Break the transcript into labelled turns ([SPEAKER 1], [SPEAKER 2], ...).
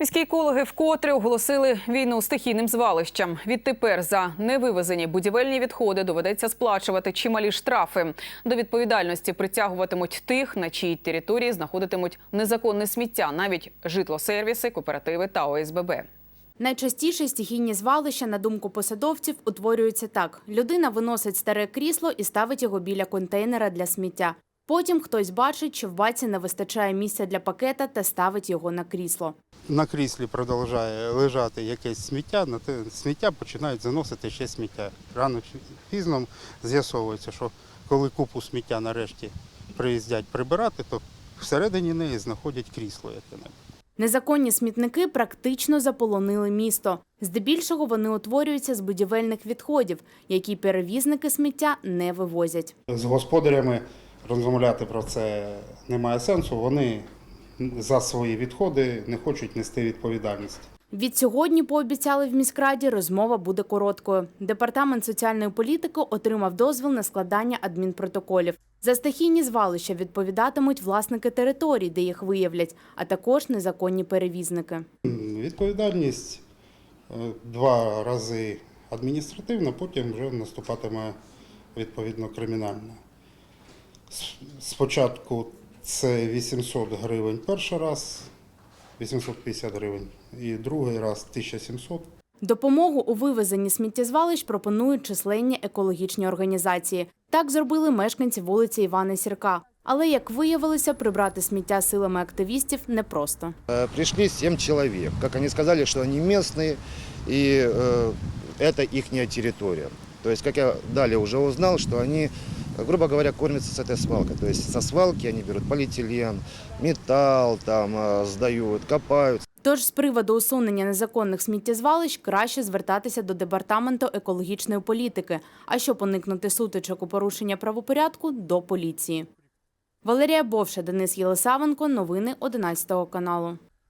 [SPEAKER 1] Міські екологи вкотре оголосили війну стихійним звалищам. Відтепер за невивезені будівельні відходи доведеться сплачувати чималі штрафи. До відповідальності притягуватимуть тих, на чиїй території знаходитимуть незаконне сміття, навіть житлосервіси, кооперативи та ОСББ.
[SPEAKER 2] Найчастіше стихійні звалища, на думку посадовців, утворюються так: людина виносить старе крісло і ставить його біля контейнера для сміття. Потім хтось бачить, що в баці не вистачає місця для пакета та ставить його на крісло.
[SPEAKER 3] на кріслі продовжує лежати якесь сміття, на те сміття починають заносити ще сміття. Рано чи пізно з'ясовується, що коли купу сміття нарешті приїздять прибирати, то всередині неї знаходять крісло яке-небудь.
[SPEAKER 2] Незаконні смітники практично заполонили місто. Здебільшого вони утворюються з будівельних відходів, які перевізники сміття не вивозять.
[SPEAKER 3] З господарями розмовляти про це немає сенсу. Вони за свої відходи не хочуть нести відповідальність.
[SPEAKER 2] Від сьогодні пообіцяли в міськраді, розмова буде короткою. Департамент соціальної політики отримав дозвіл на складання адмінпротоколів. За стихійні звалища відповідатимуть власники територій, де їх виявлять, а також незаконні перевізники.
[SPEAKER 3] Відповідальність е, два рази адміністративна, потім вже наступатиме відповідно кримінальна. С- Спочатку це 800 гривень перший раз, 850 гривень, і другий раз 1700.
[SPEAKER 2] Допомогу у вивезенні сміттєзвалищ пропонують численні екологічні організації. Так зробили мешканці вулиці Івана Сірка. Але, як виявилося, прибрати сміття силами активістів непросто.
[SPEAKER 4] Э, Пришли семь человек. Как они сказали, что они местные, и э, это их территория. То есть, как я далее уже узнал, что они, э, грубо говоря, кормятся с этой свалкой. То есть со свалки они берут полиэтилен, металл, там, э, сдают, копают.
[SPEAKER 2] Тож з приводу усунення незаконних сміттєзвалищ краще звертатися до департаменту екологічної політики, а щоб уникнути сутичок у порушення правопорядку до поліції. Валерія Бовша, Денис Єлисавенко. Новини 11 каналу.